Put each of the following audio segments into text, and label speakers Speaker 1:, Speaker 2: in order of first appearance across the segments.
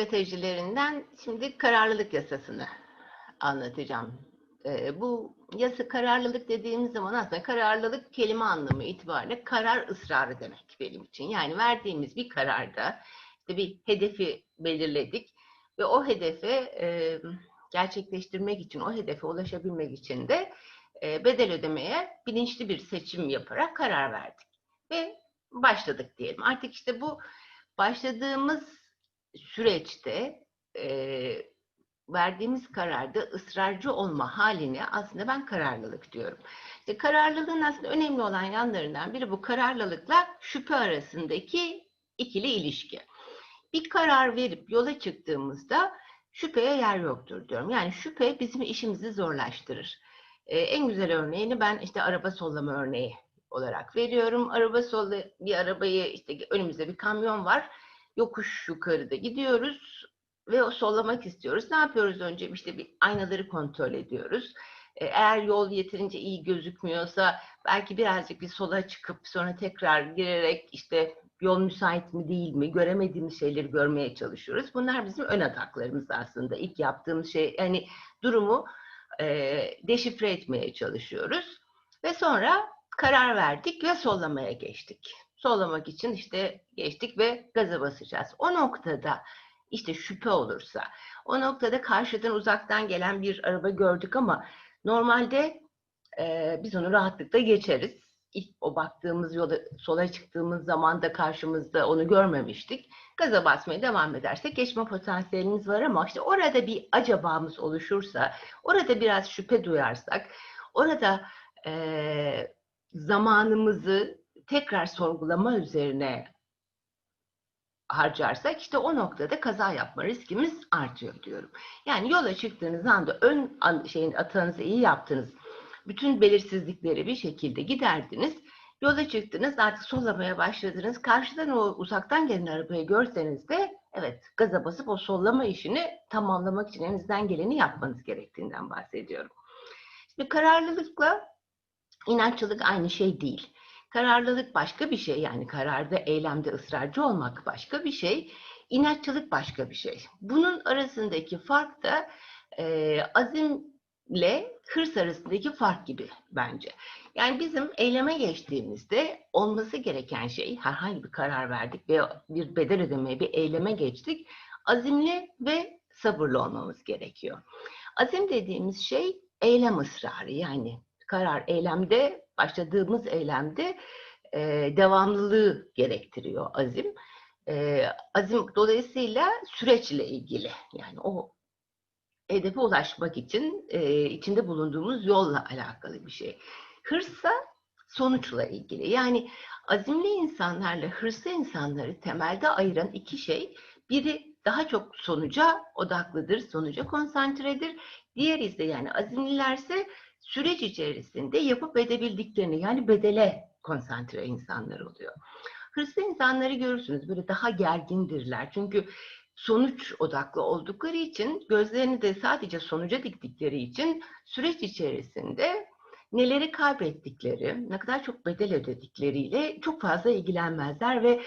Speaker 1: stratejilerinden şimdi kararlılık yasasını anlatacağım. Ee, bu yasa kararlılık dediğimiz zaman aslında kararlılık kelime anlamı itibariyle karar ısrarı demek benim için. Yani verdiğimiz bir kararda işte bir hedefi belirledik ve o hedefe e, gerçekleştirmek için, o hedefe ulaşabilmek için de e, bedel ödemeye bilinçli bir seçim yaparak karar verdik. Ve başladık diyelim. Artık işte bu başladığımız süreçte e, verdiğimiz kararda ısrarcı olma haline aslında ben kararlılık diyorum. İşte kararlılığın aslında önemli olan yanlarından biri bu kararlılıkla şüphe arasındaki ikili ilişki. Bir karar verip yola çıktığımızda şüpheye yer yoktur diyorum. Yani şüphe bizim işimizi zorlaştırır. Ee, en güzel örneğini ben işte araba sollama örneği olarak veriyorum. Araba solla bir arabayı işte önümüzde bir kamyon var. Yokuş yukarıda gidiyoruz ve sollamak istiyoruz. Ne yapıyoruz önce? İşte bir aynaları kontrol ediyoruz. Ee, eğer yol yeterince iyi gözükmüyorsa belki birazcık bir sola çıkıp sonra tekrar girerek işte yol müsait mi değil mi göremediğimiz şeyleri görmeye çalışıyoruz. Bunlar bizim ön ataklarımız aslında. İlk yaptığımız şey yani durumu e, deşifre etmeye çalışıyoruz. Ve sonra karar verdik ve sollamaya geçtik. Sollamak için işte geçtik ve gaza basacağız. O noktada işte şüphe olursa, o noktada karşıdan uzaktan gelen bir araba gördük ama normalde e, biz onu rahatlıkla geçeriz. İlk o baktığımız yola sola çıktığımız zaman da karşımızda onu görmemiştik. Gaza basmaya devam edersek geçme potansiyelimiz var ama işte orada bir acabamız oluşursa, orada biraz şüphe duyarsak, orada e, zamanımızı tekrar sorgulama üzerine harcarsak işte o noktada kaza yapma riskimiz artıyor diyorum. Yani yola çıktığınız anda ön şeyin atağınızı iyi yaptınız. Bütün belirsizlikleri bir şekilde giderdiniz. Yola çıktınız artık sollamaya başladınız. Karşıdan o uzaktan gelen arabayı görseniz de evet gaza basıp o sollama işini tamamlamak için elinizden geleni yapmanız gerektiğinden bahsediyorum. Şimdi kararlılıkla inatçılık aynı şey değil. Kararlılık başka bir şey yani kararda, eylemde ısrarcı olmak başka bir şey. İnatçılık başka bir şey. Bunun arasındaki fark da e, azimle hırs arasındaki fark gibi bence. Yani bizim eyleme geçtiğimizde olması gereken şey, herhangi bir karar verdik ve bir bedel ödemeye, bir eyleme geçtik. Azimli ve sabırlı olmamız gerekiyor. Azim dediğimiz şey eylem ısrarı yani karar eylemde başladığımız eylemde e, devamlılığı gerektiriyor azim. E, azim dolayısıyla süreçle ilgili yani o hedefe ulaşmak için e, içinde bulunduğumuz yolla alakalı bir şey. Hırsa sonuçla ilgili. Yani azimli insanlarla hırslı insanları temelde ayıran iki şey. Biri daha çok sonuca odaklıdır, sonuca konsantredir. Diğeri ise yani azimlilerse süreç içerisinde yapıp edebildiklerini yani bedele konsantre insanlar oluyor. Hırslı insanları görürsünüz böyle daha gergindirler. Çünkü sonuç odaklı oldukları için gözlerini de sadece sonuca diktikleri için süreç içerisinde neleri kaybettikleri, ne kadar çok bedel ödedikleriyle çok fazla ilgilenmezler ve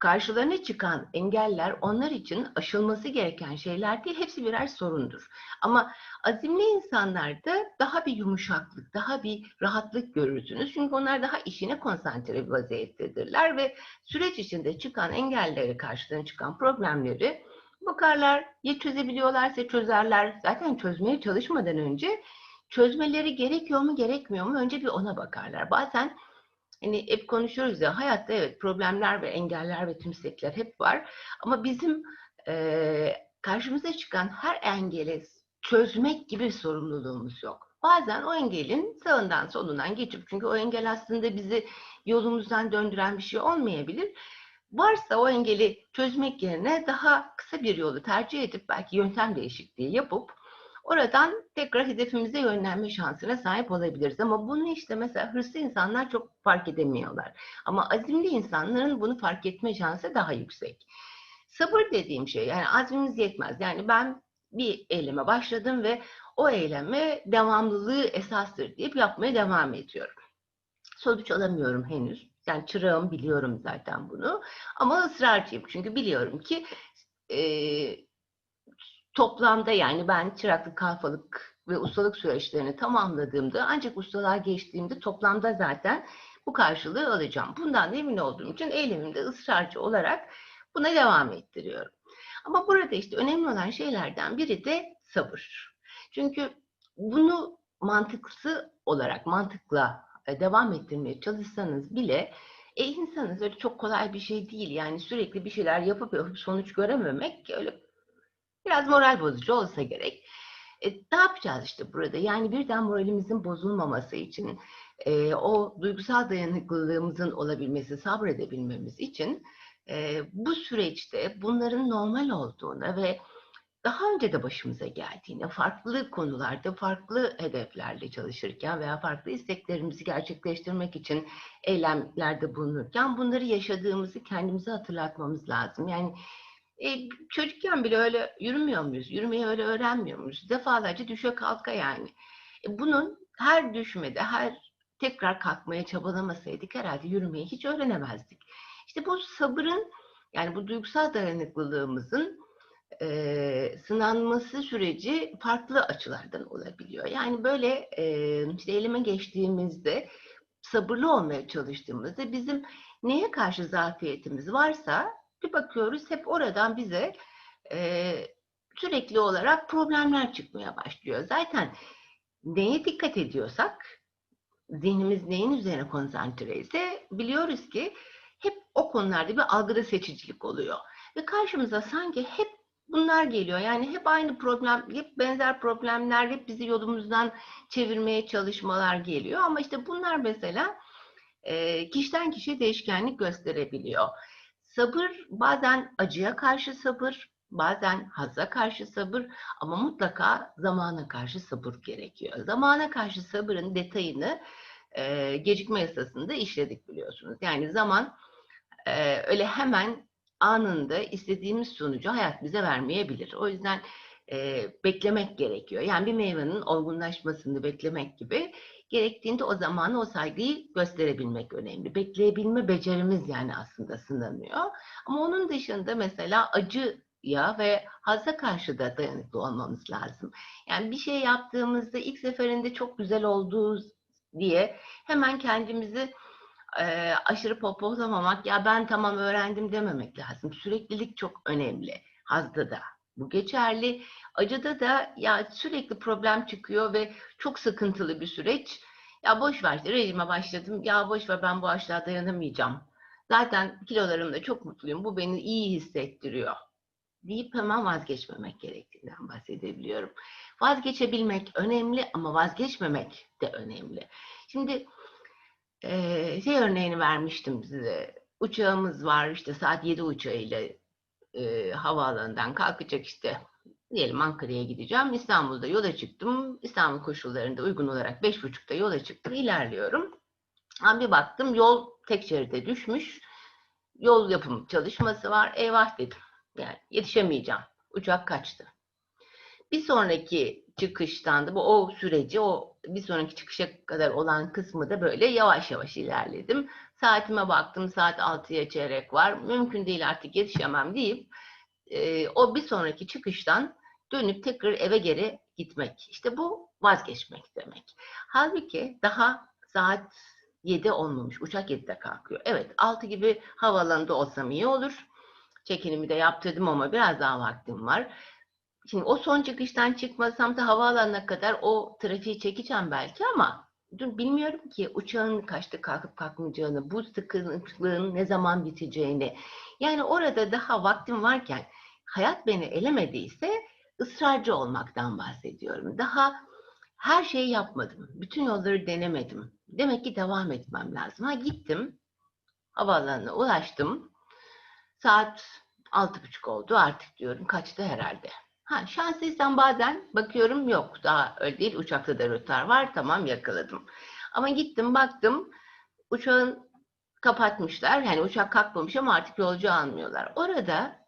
Speaker 1: karşılarına çıkan engeller onlar için aşılması gereken şeyler değil, hepsi birer sorundur. Ama azimli insanlarda daha bir yumuşaklık, daha bir rahatlık görürsünüz. Çünkü onlar daha işine konsantre bir vaziyettedirler ve süreç içinde çıkan engelleri, karşılarına çıkan problemleri bakarlar, ya çözebiliyorlarsa çözerler. Zaten çözmeye çalışmadan önce çözmeleri gerekiyor mu, gerekmiyor mu önce bir ona bakarlar. Bazen Hani hep konuşuyoruz ya hayatta evet problemler ve engeller ve tümsekler hep var. Ama bizim e, karşımıza çıkan her engeli çözmek gibi sorumluluğumuz yok. Bazen o engelin sağından solundan geçip çünkü o engel aslında bizi yolumuzdan döndüren bir şey olmayabilir. Varsa o engeli çözmek yerine daha kısa bir yolu tercih edip belki yöntem değişikliği yapıp Oradan tekrar hedefimize yönlenme şansına sahip olabiliriz. Ama bunu işte mesela hırslı insanlar çok fark edemiyorlar. Ama azimli insanların bunu fark etme şansı daha yüksek. Sabır dediğim şey yani azmimiz yetmez. Yani ben bir eyleme başladım ve o eyleme devamlılığı esastır deyip yapmaya devam ediyorum. Sonuç alamıyorum henüz. Yani çırağım biliyorum zaten bunu. Ama ısrarcıyım çünkü biliyorum ki e, toplamda yani ben çıraklık, kalfalık ve ustalık süreçlerini tamamladığımda ancak ustalığa geçtiğimde toplamda zaten bu karşılığı alacağım. Bundan emin olduğum için eylemimde ısrarcı olarak buna devam ettiriyorum. Ama burada işte önemli olan şeylerden biri de sabır. Çünkü bunu mantıksı olarak mantıkla e, devam ettirmeye çalışsanız bile e, insanız öyle çok kolay bir şey değil. Yani sürekli bir şeyler yapıp yapıp sonuç görememek öyle biraz moral bozucu olsa gerek. E, ne yapacağız işte burada? Yani birden moralimizin bozulmaması için, e, o duygusal dayanıklılığımızın olabilmesi, sabredebilmemiz için e, bu süreçte bunların normal olduğunu ve daha önce de başımıza geldiğini, farklı konularda, farklı hedeflerle çalışırken veya farklı isteklerimizi gerçekleştirmek için eylemlerde bulunurken bunları yaşadığımızı kendimize hatırlatmamız lazım. Yani e, çocukken bile öyle yürümüyor muyuz? Yürümeyi öyle öğrenmiyor muyuz? Defalarca düşe kalka yani. E, bunun her düşmede, her tekrar kalkmaya çabalamasaydık herhalde yürümeyi hiç öğrenemezdik. İşte bu sabırın, yani bu duygusal dayanıklılığımızın e, sınanması süreci farklı açılardan olabiliyor. Yani böyle e, işte elime geçtiğimizde sabırlı olmaya çalıştığımızda bizim neye karşı zafiyetimiz varsa bir bakıyoruz hep oradan bize e, sürekli olarak problemler çıkmaya başlıyor. Zaten neye dikkat ediyorsak, zihnimiz neyin üzerine konsantre ise biliyoruz ki hep o konularda bir algıda seçicilik oluyor. Ve karşımıza sanki hep bunlar geliyor. Yani hep aynı problem, hep benzer problemler, hep bizi yolumuzdan çevirmeye çalışmalar geliyor. Ama işte bunlar mesela e, kişiden kişiye değişkenlik gösterebiliyor. Sabır bazen acıya karşı sabır, bazen hazza karşı sabır ama mutlaka zamana karşı sabır gerekiyor. Zamana karşı sabırın detayını e, gecikme yasasında işledik biliyorsunuz. Yani zaman e, öyle hemen anında istediğimiz sonucu hayat bize vermeyebilir. O yüzden e, beklemek gerekiyor. Yani bir meyvenin olgunlaşmasını beklemek gibi gerektiğinde o zamanı o saygıyı gösterebilmek önemli. Bekleyebilme becerimiz yani aslında sınanıyor. Ama onun dışında mesela acı ya ve hazza karşı da dayanıklı olmamız lazım. Yani bir şey yaptığımızda ilk seferinde çok güzel olduğu diye hemen kendimizi e, aşırı popolamamak, ya ben tamam öğrendim dememek lazım. Süreklilik çok önemli. Hazda da. Bu geçerli. Acıda da ya sürekli problem çıkıyor ve çok sıkıntılı bir süreç. Ya boş ver işte rejime başladım. Ya boş ver ben bu açlığa dayanamayacağım. Zaten kilolarımda çok mutluyum. Bu beni iyi hissettiriyor. Deyip hemen vazgeçmemek gerektiğinden bahsedebiliyorum. Vazgeçebilmek önemli ama vazgeçmemek de önemli. Şimdi şey örneğini vermiştim size. Uçağımız var işte saat 7 uçağıyla e, havaalanından kalkacak işte diyelim Ankara'ya gideceğim. İstanbul'da yola çıktım. İstanbul koşullarında uygun olarak 5.30'da yola çıktım. İlerliyorum. Ama bir baktım yol tek şeride düşmüş. Yol yapım çalışması var. Eyvah dedim. Yani yetişemeyeceğim. Uçak kaçtı. Bir sonraki çıkıştan da bu o süreci o bir sonraki çıkışa kadar olan kısmı da böyle yavaş yavaş ilerledim. Saatime baktım saat 6'ya çeyrek var. Mümkün değil artık yetişemem deyip e, o bir sonraki çıkıştan dönüp tekrar eve geri gitmek. İşte bu vazgeçmek demek. Halbuki daha saat 7 olmamış. Uçak 7'de kalkıyor. Evet 6 gibi havaalanında olsam iyi olur. Çekinimi de yaptırdım ama biraz daha vaktim var. Şimdi o son çıkıştan çıkmasam da havaalanına kadar o trafiği çekeceğim belki ama bilmiyorum ki uçağın kaçta kalkıp kalkmayacağını, bu sıkıntılığın ne zaman biteceğini. Yani orada daha vaktim varken hayat beni elemediyse ısrarcı olmaktan bahsediyorum. Daha her şeyi yapmadım. Bütün yolları denemedim. Demek ki devam etmem lazım. Ha gittim. Havaalanına ulaştım. Saat altı buçuk oldu artık diyorum. Kaçtı herhalde. Ha, şanslıysam bazen bakıyorum yok daha öyle değil uçakta da rötar var tamam yakaladım. Ama gittim baktım uçağın kapatmışlar yani uçak kalkmamış ama artık yolcu almıyorlar. Orada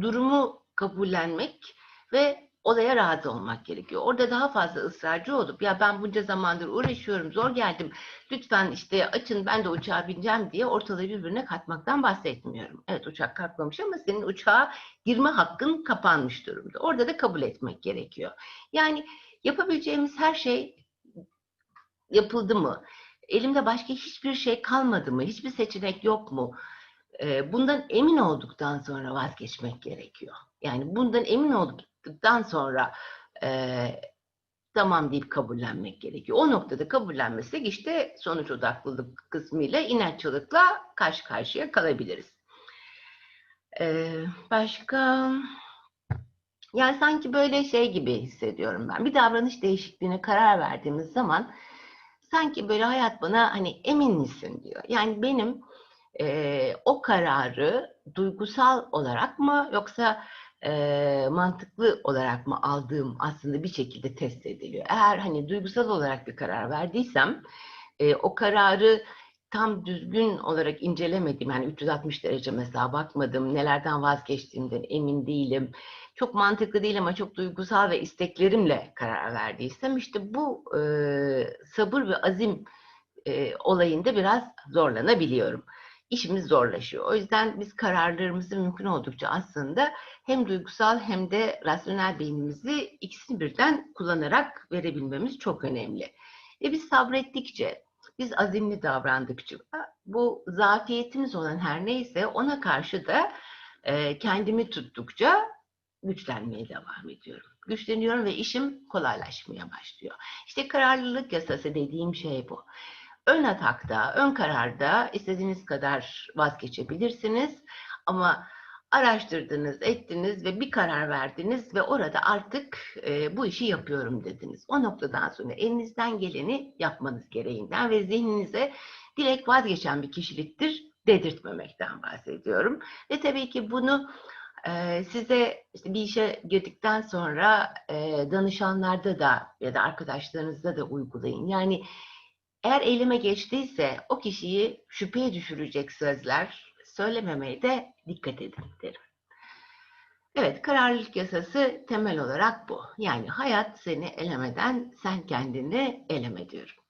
Speaker 1: durumu kabullenmek ve olaya razı olmak gerekiyor. Orada daha fazla ısrarcı olup ya ben bunca zamandır uğraşıyorum, zor geldim. Lütfen işte açın ben de uçağa bineceğim diye ortalığı birbirine katmaktan bahsetmiyorum. Evet uçak kalkmamış ama senin uçağa girme hakkın kapanmış durumda. Orada da kabul etmek gerekiyor. Yani yapabileceğimiz her şey yapıldı mı? Elimde başka hiçbir şey kalmadı mı? Hiçbir seçenek yok mu? Bundan emin olduktan sonra vazgeçmek gerekiyor. Yani bundan emin olduktan sonra e, tamam deyip kabullenmek gerekiyor. O noktada kabullenmesek işte sonuç odaklılık kısmıyla inatçılıkla karşı karşıya kalabiliriz. Ee, başka yani sanki böyle şey gibi hissediyorum ben. Bir davranış değişikliğine karar verdiğimiz zaman sanki böyle hayat bana hani emin misin diyor. Yani benim e, o kararı duygusal olarak mı yoksa e, mantıklı olarak mı aldığım aslında bir şekilde test ediliyor. Eğer hani duygusal olarak bir karar verdiysem e, o kararı tam düzgün olarak incelemedim. Yani 360 derece mesela bakmadım. Nelerden vazgeçtiğimden emin değilim. Çok mantıklı değil ama çok duygusal ve isteklerimle karar verdiysem işte bu e, sabır ve azim e, olayında biraz zorlanabiliyorum. İşimiz zorlaşıyor. O yüzden biz kararlarımızı mümkün oldukça aslında hem duygusal hem de rasyonel beynimizi ikisini birden kullanarak verebilmemiz çok önemli. Ve biz sabrettikçe, biz azimli davrandıkça, bu zafiyetimiz olan her neyse ona karşı da e, kendimi tuttukça güçlenmeye devam ediyorum. Güçleniyorum ve işim kolaylaşmaya başlıyor. İşte kararlılık yasası dediğim şey bu. Ön atakta, ön kararda istediğiniz kadar vazgeçebilirsiniz ama araştırdınız, ettiniz ve bir karar verdiniz ve orada artık e, bu işi yapıyorum dediniz. O noktadan sonra elinizden geleni yapmanız gereğinden ve zihninize direkt vazgeçen bir kişiliktir dedirtmemekten bahsediyorum. Ve tabii ki bunu e, size işte bir işe girdikten sonra e, danışanlarda da ya da arkadaşlarınızda da uygulayın. Yani eğer eyleme geçtiyse o kişiyi şüpheye düşürecek sözler söylememeye de dikkat edin derim. Evet, kararlılık yasası temel olarak bu. Yani hayat seni elemeden sen kendini eleme diyorum.